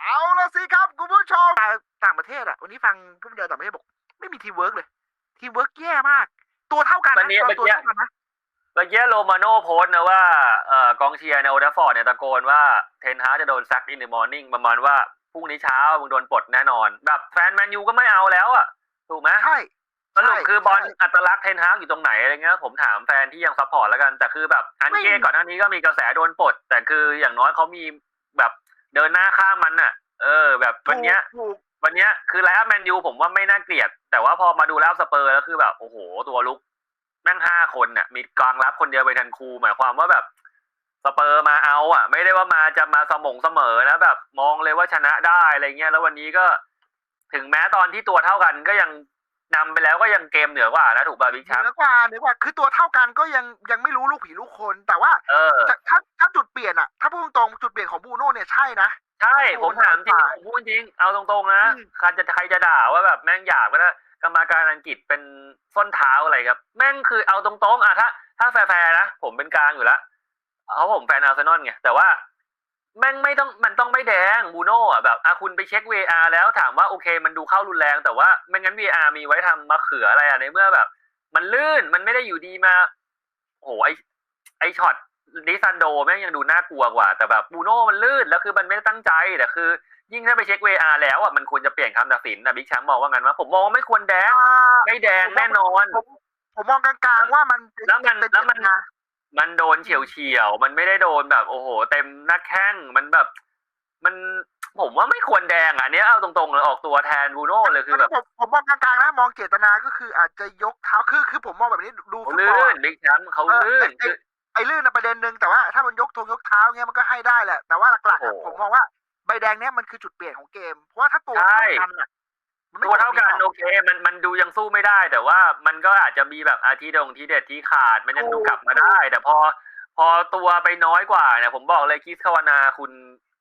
เอาละสิครับ คุณผู้ชมต่างต่างประเทศอะ วันนี้ฟังผู้บรรยายต่างประเทศบอก ไม่มีทีมเวิร์กเลย ทีมเวิร์กแย่มาก ตัวเท่ากันวันะนนี้ตัวเมื่อกี้เท่ากันนะเมื่อกี้โรมาโน่โพสต์นะว่าเอ่อกองเชียร์ในโอเดฟอร์ดเนี่ยตะโกนว่าเทนฮาจะโดนซักอินเดอะมอร์นิ่งประมาณว่าพรุ่งนี้เช้ามึงโดนปลดแน่นอน แบบแฟนแมนยูก็ไม่เอาแล้วอะ ถูกไหมใช่สรุปใช่คือบอลใช่อัตลักษณ์เทนฮากอยู่ตรงไหนอะไรเงี้ยผมถามแฟนที่ยังซัพพอร์ตแล้วกัน แต่คือแบบอันไม่เก้ก่อนหน้านี้ก็มีกระแสโดนปลด แต่คืออย่างน้อยเขามีแบบ เดินหน้าข้ามมันน่ะ เออ แบบวันเนี้ย ถูกวันเนี้ยคือไลฟ์แมนยูผมว่าไม่น่าเกลียด แต่ว่าพอมาดูแล้วสเปอร์แล้วคือแบบโอ้โห ตัวลุกแม่งห้าคนน่ะ มีกลางรับคนเดียวไปทันคูหมายความว่าแบบสเปอร์มาเอาอะ ไม่ได้ว่ามาจะมาสมงเสมอนะแบบ มองเลยว่าชนะได้อะไรเงี้ยแล้ววันนี้ก็ ถึงแม้ตอนที่ตัวเท่ากันก็ยัง นำไปแล้วก็ยังเกมเหนือกว่านะถูกป่ะบิ๊กเหแชมนือป์กว่าเหนือกว่าคือตัวเท่ากันก็ยังยังไม่รู้ลูกผีลูกคน แต่ว่าเออจะถ้าถ้าจุดเปลี่ยนอะถ้าพูดตรงๆจุดเปลี่ยนของบูโน่เนี่ยใช่นะ ใช่ผมถามจริงโอ้โหผมพูดจริง เอาตรงๆนะอืม ใครจะใครจะด่าว่าแบบแม่งหยาบก็ได้กรรมการอังกฤษเป็นส้นเท้าอะไรครับ แม่งคือเอาตรงๆอะถ้า ถ้าแฟร์ๆนะ ผมเป็นกลางอยู่แล้วเอาผมแฟนอาร์เซนอลไงแต่ว่า แม่งไม่ต้องมันต้องไม่แดงบูโน่อะแบบอะคุณไปเช็ค VR แล้วถามว่าโอเค มันดูเข้ารุนแรง แต่ว่าไม่งั้น VR มีไว้ทำมาเขืออะไรอะในเมื่อแบบ มันลื่นมันไม่ได้อยู่ดีมาโอ้โหไอไอช็อตดิซันโดแม่งยังดูน่ากลัวกว่า แต่แบบบูโน่มันลื่นแล้วคือมันไม่ได้ตั้งใจแต่คือ ยิ่งถ้าไปเช็ค VR แล้วอะมันควรจะเปลี่ยนคำตัดสินนะบิ๊กแชมป์มองว่างั้นว่าผมมองว่าไม่ควรแดง อ่า ไม่แดงแน่นอน ผมผมมองกลางๆว่ามันเป็แล้วมันเป็นแล้วมัน เจตนา มันโดนเฉียวเฉียวๆมันไม่ได้โดนแบบโอ้โห เต็มหน้าแข้งมันแบบ มันผมว่าไม่ควรแดงอะอันเนี้ยเอาตรงๆเลยออกตัวแทนบูโน่เลยคือแบบผมผมมองกลางๆนะมองเจตนาก็คืออาจจะยกเท้าคือคือผมมองแบบนี้ดูฟุตบอลื่ลนอะ บิ๊กแชมป์เขาเออลื่น ไอ้คือไอ้ลื่นนะประเด็นหนึ่งแต่ว่าถ้ามันยกธงยกเท้าเงี้ยมันก็ให้ได้แหละแต่ว่าหลักๆอะโอ้โหผมมองว่าใบแดงเนี้ยมันคือจุดเปลี่ยนของเกม เพราะว่าถ้าตัวใช่เท่ากันอะมันไม่ ตัวเท่ากันหรโอเคมันมันดูยังสู้ไม่ได้ แต่ว่ามันก็อาจจะมีแบบอาทีดงทีเด็ดที่ขาดมันยังดูกลับมาได้ แต่พอพอตัวไปน้อยกว่าเนี่ยผมบอกเลยคิสคาวานาคุณ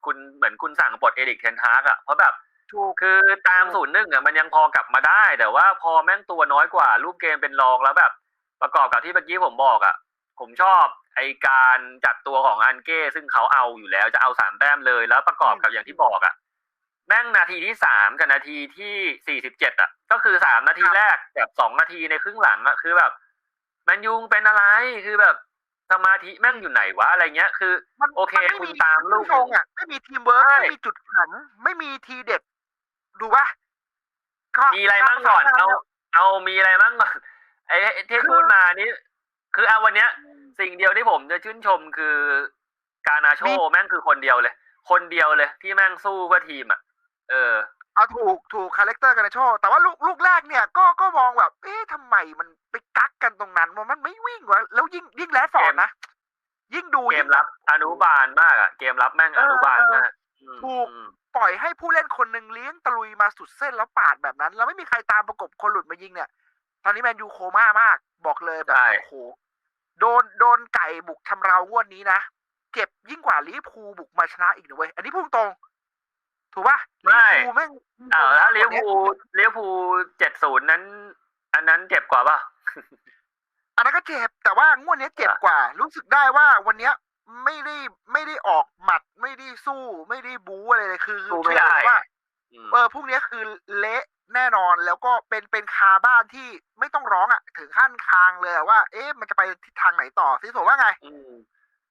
คุณเหมือนคุณสั่งปลดเอริกเทนฮากอะเพราะแบบถูกคือตามศูนย์หนึ่งอะมันยังพอกลับมาได้ แต่ว่าพอแม่งตัวน้อยกว่า รูปเกมเป็นรองแล้วแบบ ประกอบกับที่เมื่อกี้ผมบอกอะ ผมชอบไอการจัดตัวของอันเก้ซึ่งเขาเอาอยู่แล้วจะเอาสามแต้มเลยแล้วประกอบกับอย่างที่บอกอะ แม่งนาทีที่สามกับนาทีที่สี่สิบเจ็ดอะ ก็คือสามนาทีแรกแบบสองนาทีในครึ่งหลังอะคือแบบแมนยูเป็นอะไรคือแบบสมาธิแม่งอยู่ไหนวะอะไรเงี้ย คือมันโอเคมันไม่คุณตามลูกตรงอะไม่มีทีมเวิร์กใช่ไม่มีจุดแข็งไม่มีทีเด็ด ดูป่ะก็มีอะไรมั่งก่อน เอาเอามีอะไรมั่งก่อนไอ้ที่พูดมานี่คือเอาวันเนี้ย สิ่งเดียวที่ผมจะชื่นชมคือ การนาโชแม่งคือคนเดียวเลย คนเดียวเลยที่แม่งสู้เพื่อทีมอะ เออ เอาถูกถูกคาแรคเตอร์กันนะโชว์แต่ว่าลูกลูกแรกเนี่ยก็ก็มองแบบ เอ๊ะทำไมมันไปกักกันตรงนั้นว่ามันไม่วิ่งวะแล้วยิ่งยิ่งแรดฟอร์ดนะ ยิ่งดูเกยิ่มง รับอนุบาลมากอะเกมรับแม่งอนุบาลมากอืมถูก อืมปล่อยให้ผู้เล่นคนหนึ่งเลี้ยงตะลุยมาสุดเส้นแล้วปาดแบบนั้น แล้วไม่มีใครตามประกบคนหลุดมายิงเนี่ย ตอนนี้แมนยูโคม่ามาก บอกเลยแบบใช่โอ้โหโดนโดนไก่บุกทำเรางวดนี้นะ เจ็บยิ่งกว่าลิเวอร์พูลบุกมาชนะอีกนะเว้ย อันนี้พูดตรงๆ ถูกป่ะลิเวอร์พูลแม่งอ้าวแล้วเลี้ยวภูลเลี้ยวภูเจ็ดศูนย์นั้น อันนั้นเจ็บกว่าป่ะอันนั้นก็เจ็บแต่ว่างวดเนี้ยเจ็บกว่า รู้สึกได้ว่าวันเนี้ยไม่ได้ไม่ได้ออกหมัดไม่ได้สู้ไม่ได้บู๊อะไรเลยคือคือสู้ไม่ได้เชื่อเลยว่าอืมเออพรุ่งนี้คือเละแน่นอนแล้วก็เป็นเป็นคาบ้านที่ไม่ต้องร้องอะ ถึงขั้นคางเลยอะว่า เอ๊ะมันจะไปทิศทางไหนต่อซิสมว่าไงอืม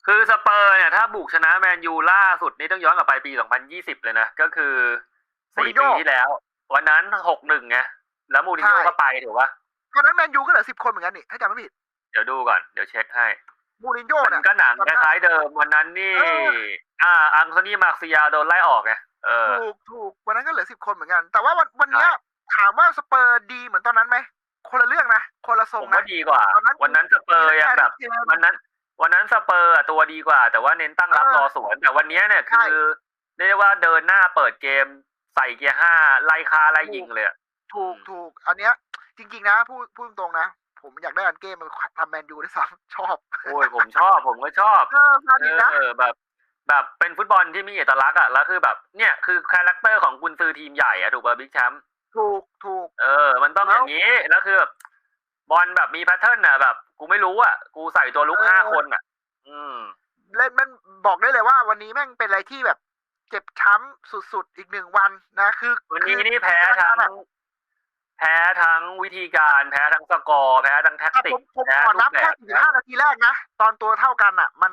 คือสเปอร์เนี่ยถ้าบุกชนะแมนยูล่าสุดนี่ต้องย้อนกลับไปปี 2020 เลยนะ ก็คือสี่มูรินโญ่ปีที่แล้ว วันนั้น6-1ไงแล้วมูรินโญ่ใช่ก็ไปถูกปะตอนนั้นแมนยูก็เหลือสิบคนเหมือนกันนี่ถ้าจำไม่ผิด เดี๋ยวดูก่อน เดี๋ยวเช็คให้ มูรินโญ่มัเนี่ยนก็หนังจำคได้ล้ายๆเดิมวันนั้นนี่เอออ่า อังโซนี่มาร์เซียาโดนไล่ออกไงเออถูกถูกวันนั้นก็เหลือสิบคนเหมือนกัน แต่ว่าวันวันเนี้ยใช่ถามว่าสเปอร์ดีเหมือนตอนนั้นไหมคนละเรื่องนะคนละทรผงมนะว่าดีกว่าตอนนั้นวันนั้นสเปอร์ยังแบบวันนั้น วันนั้นสเปอร์อะตัวดีกว่า แต่ว่าเน้นตั้งรับเออรอสวน แต่วันเนี้ยเนี่ยใช่คือเรียกได้ว่าเดินหน้าเปิดเกมใส่เกียร์ห้าไล่คาไล่ยิงเลยอะถูกอืมถูก อันเนี้ย จริง ๆ นะพูดพูดตรงๆนะ ผมอยากได้อันเกมมันทำแมนยูด้วยซ้ำชอบโอ้ยผมชอบผมก็ชอบเออพาดินะ เออแบบ แบบเป็นฟุตบอลที่มีเอกลักษณ์อะแล้วคือแบบ เนี่ยคือคาแรคเตอร์ของกุนซือทีมใหญ่อะถูกป่ะบิ๊กแชมป์ถูกถูก เออ มันต้องแล้อวย่างนี้แล้วคือแบบบอลแบบมีแพทเทิร์นอะแบบ กูไม่รู้อะ กูใส่ตัวลุกเออห้าคนอะ อืมเล่นมันบอกได้เลยว่า วันนี้แม่งเป็นอะไรที่แบบ เจ็บช้ำสุดๆอีกหนึ่งวันนะ คือวันนี้คือนี่แพ้ทั้งแพ้ทั้งวิธีการแพ้ทั้งสกอร์แพ้ทั้งแท็กอะติผกมผมแพ้ขอรูนับปแบแค่บสี่ห้านาทีแรกนะ ตอนตัวเท่ากันอะ มัน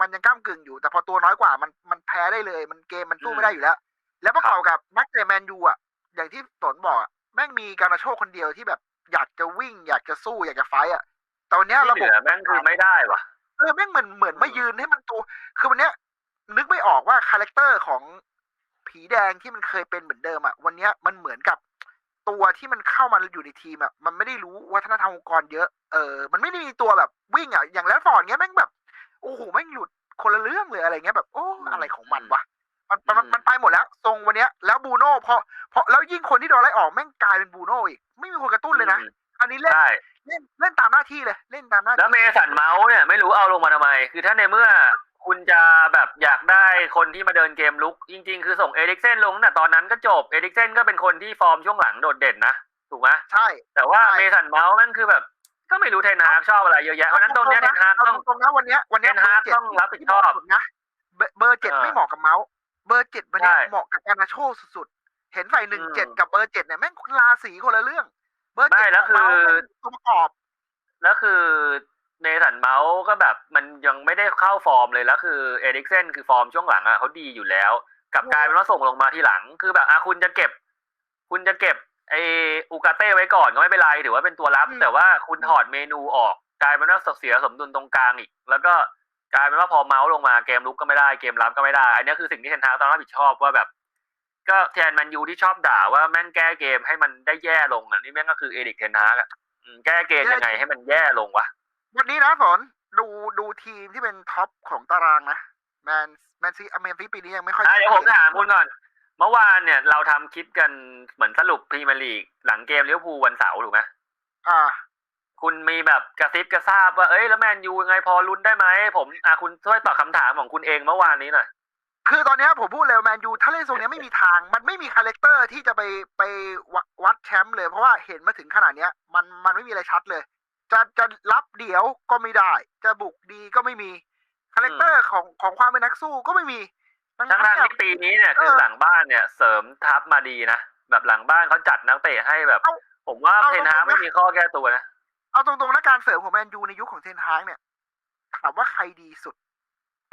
มันยังก้ามกึ่งอยู่ แต่พอตัวน้อยกว่ามันมันแพ้ได้เลย มันเกมมันสู้ไม่ได้อยู่แล้ว แล้วประกอบกับนักเตะแมนยูอะ อย่างที่สนบอกอะแม่งมีการนาโชคคนเดียวที่แบบอยากจะวิ่ง อยากจะสู้อยากจะไฟต์อะ ตอนเนี้ยที่ระเหบบลือแม่งคือไม่ได้ว่ะเออแม่งเหมือนเหมือนมายืนให้มันตัว คือวันเนี้ย นึกไม่ออกว่าคาแรคเตอร์ของผีแดงที่มันเคยเป็นเหมือนเดิมอะวันเนี้ยมันเหมือนกับตัวที่มันเข้ามาอยู่ในทีมอะมันไม่ได้รู้วัฒนธรรมองค์กรเยอะเออมันไม่ได้มีตัวแบบวิ่งอะอย่างแรดฟอร์ดเงี้ยแม่งแบบโอ้โหแม่งหลุดคนละเรื่องเลยอะไรเงี้ยแบบโอ้อะไรของมันวะมันมันมันมันไปหมดแล้ว ทรงวันเนี้ย แล้วบูโน่พอพอแล้วยิ่งคนที่โดนไล่ออกแม่งกลายเป็นบูโน่อีก ไม่มีคนกระตุ้นเลยนะอืมอันนี้เล่นใช่ เล่นเล่นตามหน้าที่เลย เล่นตามหน้าที่แล้วเมสันเมาส์เนี่ยไม่รู้เอาลงมาทำไม คือถ้าในเมื่อคุณจะแบบอยากได้คนที่มาเดินเกมลุก จริง ๆ คือส่งเอริกเซนลงตั้งแต่ตอนนั้นก็จบเอริกเซนก็เป็นคนที่ฟอร์มช่วงหลังโดดเด่นนะถูกไหมใช่ แต่ว่าใช่เมสันเมาส์นั่นคือแบบ ก็ไม่รู้เทนฮากชอบอะไรเยอะแยะเพราะฉะนั้นตรงเนี้ยเทนฮากเอาต้องตรงๆนะวันเนี้ยวันเนี้ยเทนฮากเบร์จ็ดต้องรับผิดชอบที่เหมาะสุนะเบอร์เบอร์เจ็ดเออไม่เหมาะกับเมาส์เบอร์เจ็ดวันเนี้ยใช่เหมาะกับการนาโชสุดๆเห็นใส่หนึ่งอืเจ็ดมกับเบอร์เจ็ดเนี่ยแม่งราศีคนละเรื่อง เบอร์ไม่เจ็ดแล้วของเมาส์คือแม่งตัวประกอบ แล้วคือเมสันเมาส์ก็แบบมันยังไม่ได้เข้าฟอร์มเลยแล้วคือเอริกเซนคือฟอร์มช่วงหลังอะเขาดีอยู่แล้ว กลับกลายเป็นว่าส่งลงมาทีหลัง คือแบบอะคุณจะเก็บ คุณจะเก็บไออูกาเต้ไว้ก่อนก็ไม่เป็นไรถือว่าเป็นตัวรับ อืม แต่ว่าคุณถอดเมนูออกกลายเป็นว่าเสียสมดุลตรงกลางอีก แล้วก็กลายเป็นว่าพอเมาส์ลงมาเกมลุกก็ไม่ได้เกมรับก็ไม่ได้ อันนี้คือสิ่งที่เทนทากต้องรับผิดชอบว่าแบบ ก็แทนแมนยูที่ชอบด่าว่าแม่งแก้เกมให้มันได้แย่ลงอะนี่แม่งก็คือเอริกเทนฮากอะอืมแก้เกมยังไงให้มันแย่ลงวะวันนี้นะสนดูดูทีมที่เป็นท็อปของตารางนะแมนแมนซีอเมนซีปีนี้ยังไม่ค่อยอะเดี๋ยวผมถามคุณก่อน เมื่อวานเนี่ยเราทำคลิปกันเหมือนสรุปพรีเมียร์ลีกหลังเกมลิเวอร์พูลวันเสาร์ถูกไหมอ่า คุณมีแบบกระซิบกระซาบว่าเอ้ยแล้วแมนยูยังไงพอลุ้นได้ไหมผมอะคุณช่วยตอบคำถามของคุณเองเมื่อวานนี้หน่อย คือตอนเนี้ยผมพูดเลยแมนยูถ้าเล่นทรงเนี้ยไม่มีทาง มันไม่มีคาแรคเตอร์ที่จะไปไปวัดวัดแชมป์เลย เพราะว่าเห็นมาถึงขนาดเนี้ย มันมันไม่มีอะไรชัดเลย จะจะรับเดี๋ยวก็ไม่ได้ จะบุกดีก็ไม่มีคาแรคเตอร์ของของความเป็นนักสู้ก็ไม่มีดังทั้งนั้นทางเนี่ยที่ปีนี้เนี่ยคือเออหลังบ้านเนี่ยเสริมทัพมาดีนะแบบหลังบ้านเขาจัดนักเตะให้แบบเอาผมว่าเอาเทนฮากตรงๆนะไม่มีข้อแก้ตัวนะเอาตรงๆนะการเสริมของแมนยูในยุคของเทนฮากเนี่ยถามว่าใครดีสุด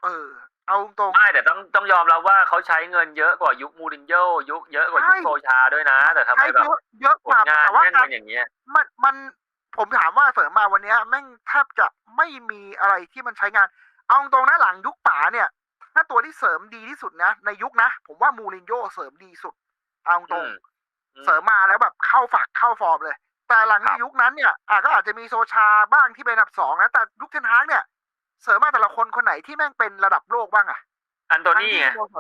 เออ เอาตรง ไม่แต่ต้องต้องยอมรับว่าเขาใช้เงินเยอะกว่ายุคมูรินโญ่ยุคเยอะกว่ายุคใช่ โซชาด้วยนะ แต่ทำใช้ไมแบบเยอะเยอะผกลว่างานแต่ว่าแม่งการเป็นอย่างเงี้ย มันมันผมถามว่าเสริมมาวันเนี้ยแม่งแทบจะไม่มีอะไรที่มันใช้งาน เอาตรงๆนะหลังยุคป๋าเนี่ย ถ้าตัวที่เสริมดีที่สุดนะ ในยุคนะ ผมว่ามูรินโญ่เสริมดีสุด เอาตรง อืมๆเสริมมาแล้วแบบเข้าฝักเข้าฟอร์มเลย แต่หลังครับ ยุคนั้นเนี่ยอะก็อาจจะมีโซชาบ้างที่เป็นอันดับสองนะ แต่ยุคเทนฮากเนี่ย เสริมมาแต่ละคนคนไหนที่แม่งเป็นระดับโลกบ้างอะอันโตนี่ไงทั้ที่โดนผ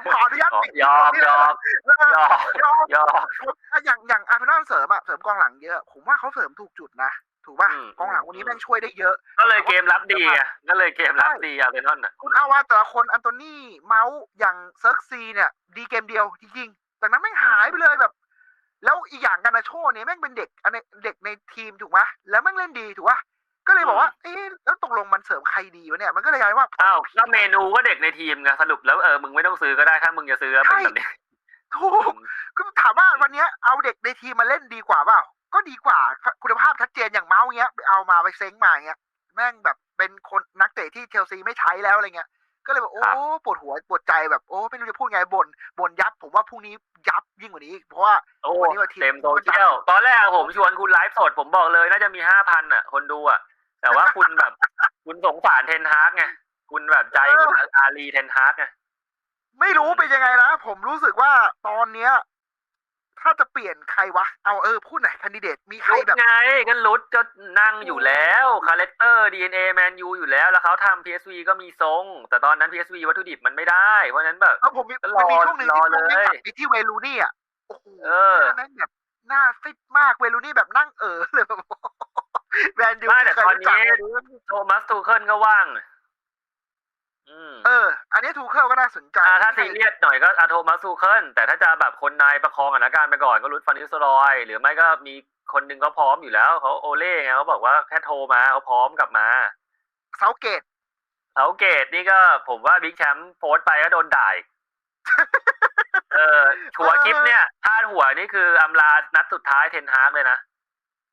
มขออนุญาตปิดยอมยอมเออยอมยอมยอมอย่างอย่างอาร์เซนอลเสริมอะเสริมกองหลังเยอะ ผมว่าเขาเสริมถูกจุดนะ ถูกป่ะอืมกองหลังวันนี้แม่งช่วยได้เยอะ ก็เลยเกมรับดีไงก็เลยเกมรับดีอาร์เซนอลน่ะคุณเอาว่าแต่ละคนอันโตนี่เมาส์อย่างเซิร์กซีเนี่ย ดีเกมเดียวจริงๆจากนั้นแม่งหายไปเลยแบบ แล้วอีกอย่างการนาโชเนี่ยแม่งเป็นเด็กอันในเด็กในทีมถูกไหมแล้วแม่งเล่นดีถูกป่ะก็เลยบอกว่าเอ๊ะแล้วตกลงมันเสริมใครดีวะเนี่ยมันก็เลยกลายว่าอ้าวก็เมนูก็เด็กในทีมไงสรุปแล้วเออมึงไม่ต้องซื้อก็ได้ถ้ามึงจะซื้อแล้วเป็นแบบนี้ถูกก็ถามว่าวันเนี้ยเอาเด็กในทีมมาเล่นดีกว่าเปล่าก็ดีกว่าคุณภาพชัดเจนอย่างเมาส์เงี้ยไปเอามาไปเซ้งมาเงี้ยแม่งแบบเป็นคนนักเตะที่เชลซีไม่ใช้แล้วอะไรเงี้ย ก็เลยแบบโอ้ครับปวดหัวปวดใจแบบโอ้ไม่รู้จะพูดไงบ่นบ่นยับ ผมว่าพรุ่งนี้ยับยิ่งกว่านี้อีกเพราะว่าโอ้วันนี้วันอาทิตย์เต็มโซเชียลตอนแรกผมชวนคุณไลฟ์สดผมบอกเลย น่าจะมีห้าพันอะ คนดูอะ แต่ว่าคุณแบบ คุณสงสารเทนฮากไงคุณแบบใจคุณอารีเทนฮากไงไม่รู้เป็นยังไงนะ ผมรู้สึกว่าตอนเนี้ย ถ้าจะเปลี่ยนใครวะ เอาเออพูดหน่อยคันดิเดตมีใครรุดแบบ ไงก็รุดก็นั่งอยู่แล้วคาแรคเตอร์ดีเอ็นเอแมนยูอยู่แล้ว แล้วเขาทำ PSV ก็มีทรง แต่ตอนนั้น PSV วัตถุดิบมันไม่ได้ เพราะฉะนั้นแบบแล้วผมมีก็รอมันมีช่วงหนึ่งที่รอผมไม่เลยกลับไปที่เวลูนี่อะโอ้โหเออ หน้าแม่งแบบหน้าฟิตมากเวลูนี่แบบนั่งเออเลยแบบแบรนด์ดิวไม่แต่เคยตอนรู้จักนี้เวลูนี่โทมัสทูเคิลก็ว่างอื มเออ อันนี้ทูเคิลก็น่าสนใจอ่าถ้าซีเรียสหน่อยก็อาโทมัสทูเคิลแต่ถ้าจะแบบคนนายประคองสถานการณ์ไปก่อนก็รุดฟันนิสรอย หรือไม่ก็มีคนหนึ่งก็พร้อมอยู่แล้วเขาโอเล่ไงเขาบอกว่าแค่โทรมาเขาพร้อมกลับมาเซาเกตเสาเกตนี่ก็ผมว่าบิ๊กแชมป์โพสต์ไปก็โดนด่าอีกเออหัวคลิปเนี่ยพาดหัวนี่คืออำลานัดสุดท้ายเทนฮากเลยนะ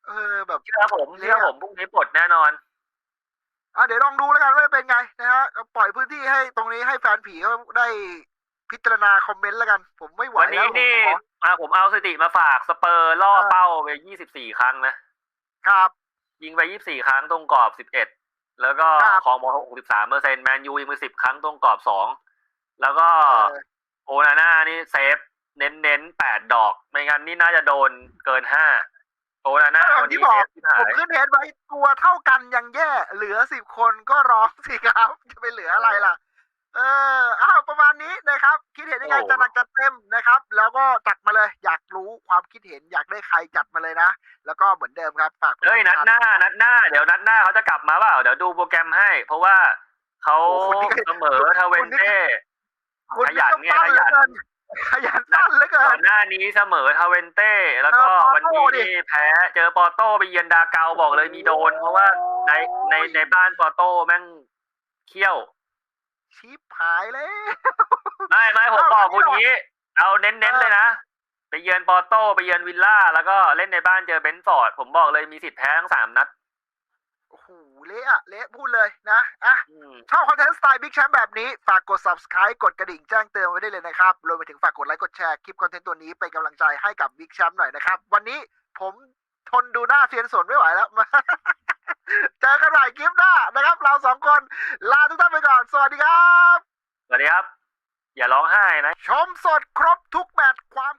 เออแบบเชื่อผมเชื่อผมพรุ่งนี้ปลดแน่นอน อะเดี๋ยวลองดูแล้วกันว่าเป็นไงนะฮะก็ปล่อยพื้นที่ให้ตรงนี้ให้แฟนผีเขาได้พิจารณาคอมเมนต์แล้วกัน ผมไม่ไหววันแล้นี้วผมนี่ขออะผมเอาสถิติมาฝากสเปอร์ล่อเออเป้าไป 24 ครั้งนะ ครับ ยิงไป 24 ครั้งตรงกรอบ 11 แล้วก็ครับครองบอล63เปอร์เซ็นต์แมนยูยิงไป 10 ครั้งตรงกรอบ 2 แล้วก็เออโอนาน่านี่เซฟ เน้นเน้นๆ8ดอก ไม่งั้นนี่น่าจะโดนเกิน 5 โอนาน่าเออวันที่นี้บอกเซฟที่หาผมยขึ้นเฮดไว้ตัวเท่ากันยังแย่ เหลือสิบคนก็ร้องสิครับ จะไปเหลืออะไรล่ะ เอออ้าวประมาณนี้นะครับ คิดเห็นยังไงโอ้ จะหนักจะเต็มนะครับ แล้วก็จัดมาเลย อยากรู้ความคิดเห็นอยากได้ใครจัดมาเลยนะ แล้วก็เหมือนเดิมครับฝากเฮ้ยนัดหน้า นัดหน้า เดี๋ยวนัดหน้าเขาจะกลับมาเปล่า เดี๋ยวดูโปรแกรมให้ เพราะว่าเขาโอ้โหคุณนี่ก็เสมอทาเวนเต้ คุณขยันไงก็ปั้เหลือขยันเกิ ขยันตั้นเหลือเกิก่อนนหน้านี้เสมอทาเวนเต้ แล้วก็เออปอวันโต้นี้ดิแพ้ เจอปอโต้ไปเยือนดาเกาบอกเลยมีโดน เพราะว่าในในในบ้านปอโต้แม่งเขี้ยว ชิปหายเลย ไม่ไม่ผมเอ้าบอกไม่คุณหรอกงี้ เอาเน้นๆเลยนะ ไปเยือนปอโต้ไปเยือนวิลล่า แล้วก็เล่นในบ้านเจอเบนฟอร์ด ผมบอกเลยมีสิทธิ์แพ้ทั้งสามนัดโอ้โห เละอะเละพูดเลยนะอะอืมชอบคอนเทนต์สไตล์บิ๊กแชมป์แบบนี้ ฝากกด subscribe กดกระดิ่งแจ้งเตือนไว้ได้เลยนะครับรวมไปถึงฝากกดไลค์กดแชร์คลิปคอนเทนต์ตัวนี้เป็นกำลังใจให้กับบิ๊กแชมป์หน่อยนะครับ วันนี้ผมทนดูหน้าเซียนสนไม่ไหวแล้ว เจอกันใหม่คลิปหน้านะครับ เราสองคนลาทุกท่านไปก่อน สวัสดีครับ สวัสดีครับ อย่าร้องไห้นะ ชมสดครบทุกแมตช์ความ